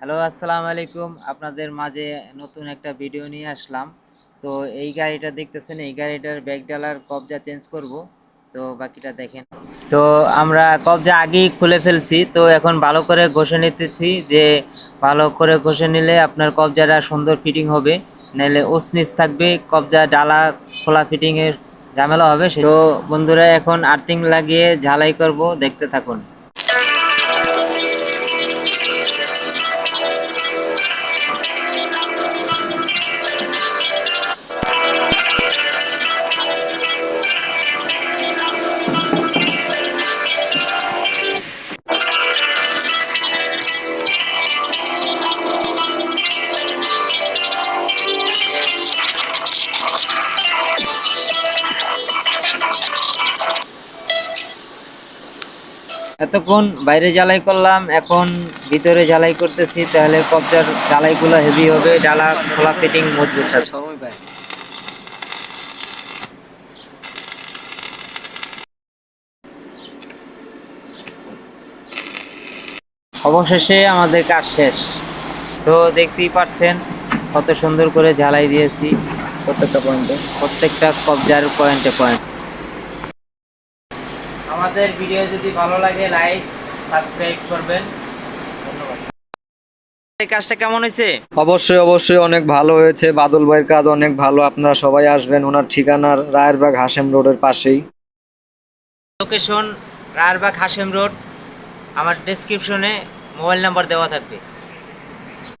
Hello, আসসালামু আলাইকুম। আপনাদের মাঝে নতুন একটা ভিডিও নিয়ে আসলাম। তো এই গাড়িটা দেখতেছেন, এই গাড়িটার ব্যাক ডালার কবজা চেঞ্জ করব। তো বাকিটা দেখেন। তো আমরা কবজা আগেই খুলে ফেলছি। তো এখন ভালো করে ঘষে নিতেছি যে ভালো করে ঘষে নিলে আপনার কবজাটা সুন্দর ফিটিং হবে। নাহলে ওসনিস থাকবে, কবজা ডালা খোলা ফিটিংয়ের ঝামেলা হবে। তো বন্ধুরা, এখন আর্থিং লাগিয়ে ঝালাই করব। দেখতে থাকুন। এতক্ষণ বাইরে জ্বালাই করলাম এখন ভিতরে জ্বালাই করতেছি তাহলে কবজার জ্বালাইগুলো হেভি হবে ডালা খোলা ফিটিং মজবুত পায় অবশেষে আমাদের কাজ শেষ। তো দেখতেই পাচ্ছেন কত সুন্দর করে জ্বালাই দিয়েছি প্রত্যেকটা পয়েন্টে প্রত্যেকটা কবজার পয়েন্টে পয়েন্ট আমাদের ভিডিও যদি ভালো লাগে লাইক সাবস্ক্রাইব করবেন। কাজটা কেমন হয়েছে? অবশ্যই অবশ্যই অনেক ভালো হয়েছে। বাদল ভাইয়ের কাজ অনেক ভালো। আপনারা সবাই আসবেন ওনার ঠিকানার রায়েরবাগ হাসেম রোডের পাশেই। Location Rayerbagh Hashem road. আমার ডেসক্রিপশনে মোবাইল নাম্বার দেওয়া থাকবে।